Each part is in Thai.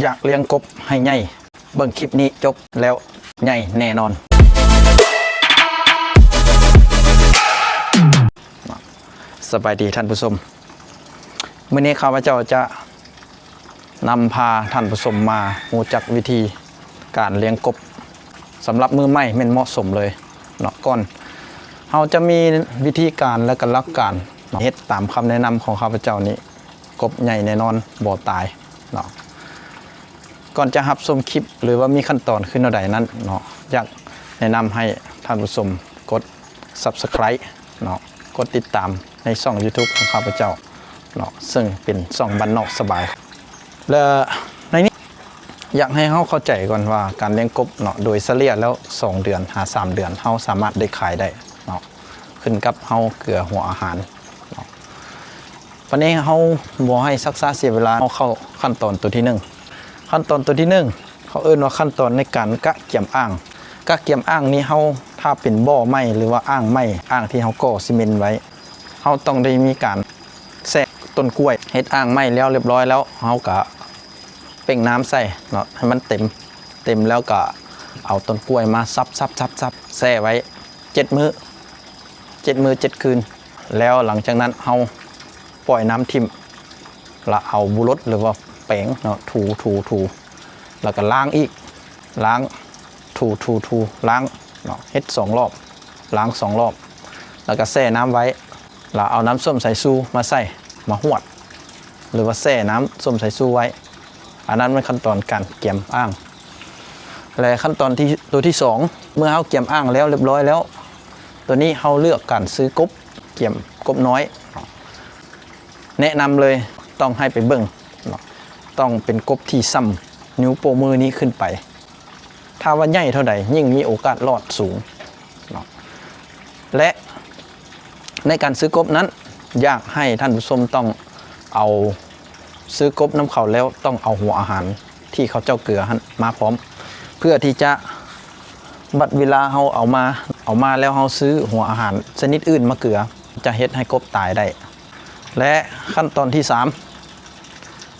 อยากเลี้ยงกบให้ใหญ่เบิ่งคลิปนี้จบแล้วใหญ่แน่นอน สบายดีท่านผู้ชมมื่อนี้ข้าพเจ้าจะนำพาท่านผู้ชมมาหูจักวิธีการเลี้ยงกบสำหรับมือใหม่เป็นเหมาะสมเลยเนาะก่อนเราจะมีวิธีการและก็หลักการเนาะเฮ็ดตามคำแนะนำของข้าพเจ้านี้ กบใหญ่แน่นอนบ่ตายเนาะ ก่อนจะรับชมคลิป หรือว่ามีขั้นตอนขึ้นเอาใดนั้นเนาะอยากแนะนำให้ท่านผู้ชมกด Subscribe เนาะกดติดตามในช่อง YouTube ของข้าพเจ้าเนาะซึ่งเป็นช่องบ้านนอกสบาย และในนี้อยากให้เขาเข้าใจก่อนว่าการเลี้ยงกบเนาะโดยเฉลี่ยแล้ว 2 เดือนหา 3 เดือนเขาสามารถได้ขายได้เนาะขึ้นกับเขาเกลือหัวอาหารเนาะวันนี้เขาบอให้ซักซาเสียเวลาเขาเข้าขั้นตอนตัวที่หนึ่ง ขั้นตอนตัวที่หนึ่งเขาเอิ้นว่าขั้นตอนในการกะเกี่ยมอ่าง กะเกี่ยมอ่างนี้เขาถ้าเป็นบ่อไม้หรือว่าอ่างไม้อ่างที่เขาก่อซีเมนต์ไว้เขาต้องได้มีการแทรกต้นกล้วยเฮ็ดอ่างไม้แล้วเรียบร้อยแล้วเขาก็เป่งน้ำใส่เนาะให้มันเต็มเต็มแล้วก็เอาต้นกล้วยมาซับซับซับซับแช่ไว้เจ็ดมื้อเจ็ดมื้อเจ็ดคืน แล้วหลังจากนั้นเขาปล่อยน้ำทิมล้วเอาบุรถหรือว่า แป้งเนาะถูถูถูแล้วก็ล้างอีก ล้างถูถูถูล้างเนาะเฮ็ดสองรอบ ล้างสองรอบ แล้วก็แช่น้ำไว้แล้วเอาน้ำส้มสายชูมาใส่มาหวด หรือว่าแช่น้ำส้มสายชูไว้ อันนั้นเป็นขั้นตอนการเกี่ยมอ่างและขั้นตอนที่ตัวที่สองเมื่อเขาเกี่ยมอ่างแล้วเรียบร้อยแล้ว ตัวนี้เขาเลือกการซื้อกบเกี่ยมกบน้อย แนะนำเลยต้องให้ไปเบิ่ง ต้องเป็นกบที่ซ้ำนิ้วโป้งมือนี้ขึ้นไป ถ้าว่าใหญ่เท่าใดยิ่งมีโอกาสรอดสูง และในการซื้อกบนั้น อยากให้ท่านผู้ชมต้องเอาซื้อกบน้ำเขาแล้วต้องเอาหัวอาหารที่เขาเจ้าเกลือมาพร้อม เพื่อที่จะบัดเวลาเขาเอามาเอามาแล้วเขาซื้อหัวอาหารชนิดอื่นมาเกลือ จะเฮ็ดให้กบตายได้ และขั้นตอนที่ 3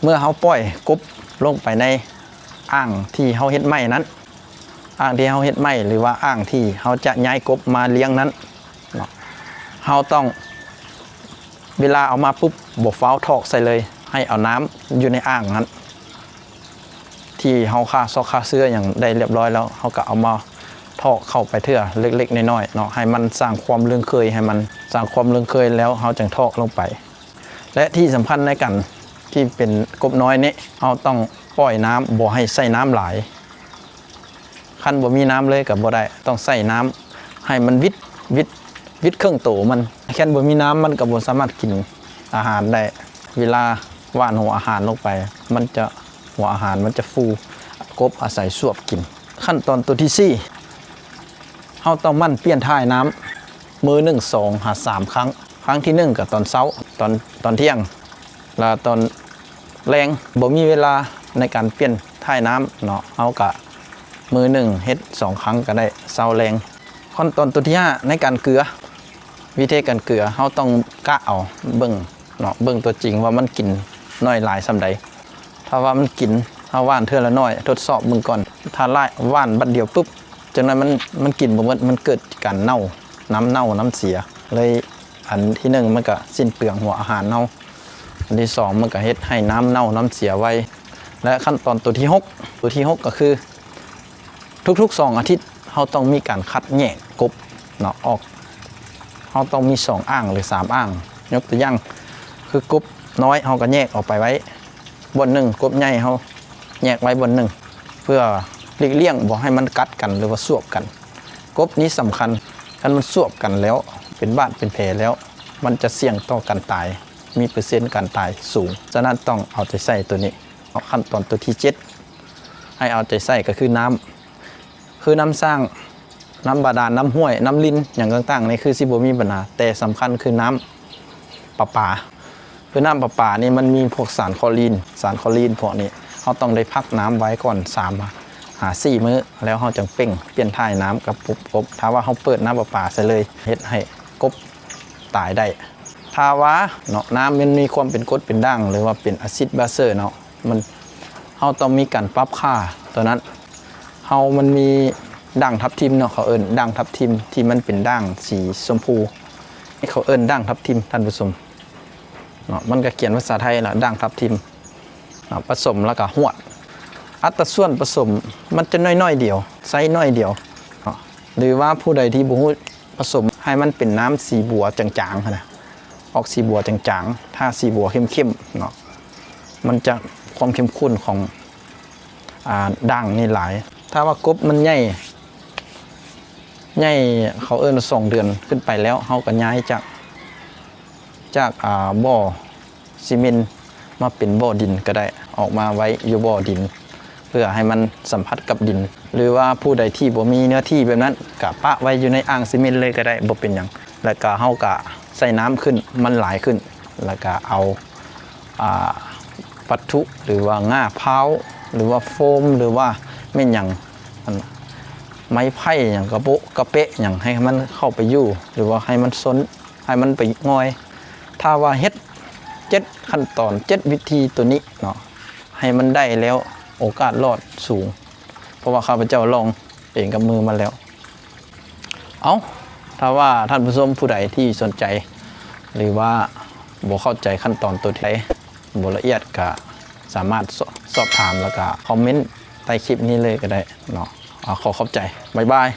เมื่อเขาปล่อยกบลงไปในอ่างที่เขาเฮ็ดไม้นั้น อ่างที่เขาเฮ็ดไม้หรือว่าอ่างที่เขาจะย้ายกบมาเลี้ยงนั้นเขาต้องเวลาเอามาปุ๊บบกฟ้าวทอกใส่เลย ให้เอาน้ำอยู่ในอ่างนั้น ที่เขาฆ่าซอกฆ่าเสื้ออย่างได้เรียบร้อยแล้วเขาก็เอามาทอกเข้าไปเถื่อเล็กๆน้อยๆเนาะให้มันสร้างความเลื่องเคยให้มันสร้างความเลื่องเคยแล้วเขาจึงทอกลงไป และที่สำคัญในกัน ที่เป็นกบน้อยนี้เราต้องปล่อยน้ำบ่ให้ใส่น้ำหลายคันบ่มีน้ำเลยกับบ่ได้ต้องใส่น้ำให้มันวิดวิดวิดเครื่องโตมันแค่บ่มีน้ำมันก็บ่สามารถกินอาหารได้ เวลาว่านหัวอาหารลงไป มันจะหัวอาหารมันจะฟูกบอาศัยสวบกิน ขั้นตอนตัวที่สี่เฮาต้องมั่นเปลี่ยนท่ายน้ำมือหนึ่งสองหาสามครั้ง ครั้งที่หนึ่งกับตอนเช้าตอนตอนเที่ยง แล้วตอน แรงบ่มีเวลาในการเปลี่ยนท่ายน้ำเนาะเอากะมือหนึ่งเฮ็ดสองครั้งก็ได้เซาแรงขั้นตอนตัวที่ห้าในการเกลือ วิธีการเกลือเราต้องกะเอาเบิ่งเนาะเบิ่งตัวจริงว่ามันกินน้อยหลายสำใดถ้าว่ามันกินถ้าว่านเทื่อละน้อย ทดสอบมึงก่อน ถ้าไล่ว่านบัดเดียวปุ๊บจังนั้นมันมันกินบ่หมดมันเกิดการเน่าน้ำเน่าน้ำเสียเลยอันที่หนึ่งมันก็สิ้นเปลืองหัวอาหารเน่า อันที่สองมันก็เฮ็ดให้น้ำเน่าน้ำเสียไวและขั้นตอนตัวที่หกตัวที่หกก็คือ ทุกๆ 2 อาทิตย์เราต้องมีการคัดแยกกบเนาะออกเราต้องมี 2 อ่างหรือ 3 อ่าง ยกตัวอย่างคือกบน้อยเราก็แยกออกไปไว้บนหนึ่งกบใหญ่เราแยกไว้บนหนึ่งเพื่อหลีกเลี่ยงบ่ให้มันกัดกันหรือว่าสวบกัน กบนี้สำคัญถ้ามันสวบกันแล้วเป็นบ้านเป็นแผลแล้ว มันจะเสี่ยงต่อการตาย มีเปอร์เซ็นต์การตายสูง ฉะนั้นต้องเอาใจใส่ตัวนี้เอาขั้นตอนตัวที่เจ็ดให้เอาใจใส่ก็คือน้ำคือน้ำสร้างน้ำบาดาลน้ำห้วย น้ำลินอย่างต่างๆนี่คือสิบมีปัญหาแต่สำคัญคือน้ำประปาคือน้ำประปานี่มันมีพวกสารคลอรีน สารคลอรีนพวกนี้เขาต้องได้พักน้ำไว้ก่อนสามหาสี่มื้อแล้วเขาจังเป่งเปลี่ยนท่ายน้ำกับปุบกบถ้าว่าเขาเปิดน้ำประปาใส่เลยเฮ็ดให้กบตายได้ ถ้าว่าเนาะน้ำมันมีความเป็นกรดเป็นด่างหรือว่าเป็นอะซิดบาเซอร์เนาะมันเฮาต้องมีการปรับค่าตัวนั้นเฮามันมีด่างทับทิมเนาะเขาเอิ้นด่างทับทิมที่มันเป็นด่างสีชมพูนี่เขาเอิ้นด่างทับทิมท่านผู้ชมเนาะมันก็เขียนภาษาไทยละด่างทับทิมเนาะผสมแล้วก็หวด อัตราส่วนผสมมันจะน้อยๆเดียวไซส์น้อยเดียวเนาะหรือว่าผู้ใดที่บ่ฮู้ผสมให้มันเป็นน้ำสีบัวจางๆนะ ออกสีบัวจางๆ ถ้าสีบัวเข้มๆเนาะ มันจะความเข้มข้นของอ่าด่างนี่หลาย ถ้าว่ากบมันใหญ่ใหญ่เขาเอิ้นว่าสองเดือนขึ้นไปแล้วเฮาก็ย้ายจากจากอ่าบ่อซีเมนต์มาเป็นบ่อดินก็ได้ออกมาไว้อยู่บ่อดิน เพื่อให้มันสัมผัสกับดิน หรือว่าผู้ใดที่บ่มีเนื้อที่แบบนั้นกะปะไว้อยู่ในอ่างซีเมนต์เลยก็ได้บ่เป็นหยังแล้วก็เฮากะ ใส่น้ำขึ้นมันหลายขึ้น แล้วก็เอาอ่าวัตถุหรือว่าง่าเพ้าหรือว่าโฟมหรือว่าแม่นหยังอันไม้ไผ่อย่างกระโปะกระเปะอย่างให้มันเข้าไปอยู่ หรือว่าให้มันซนให้มันไปงอย ถ้าว่าเฮ็ดเจ็ดขั้นตอนเจ็ดวิธีตัวนี้เนาะให้มันได้แล้วโอกาสรอดสูง เพราะว่าข้าพเจ้าลองเองกับมือมาแล้ว เอา ถ้าว่าท่านผู้ชมผู้ใดที่สนใจ หรือว่าบ่เข้าใจขั้นตอนตัวใดบ่ละเอียดก็สามารถสอบถามแล้วก็คอมเมนต์ใต้คลิปนี้เลยก็ได้เนาะเอาขอขอบใจ บ๊ายบาย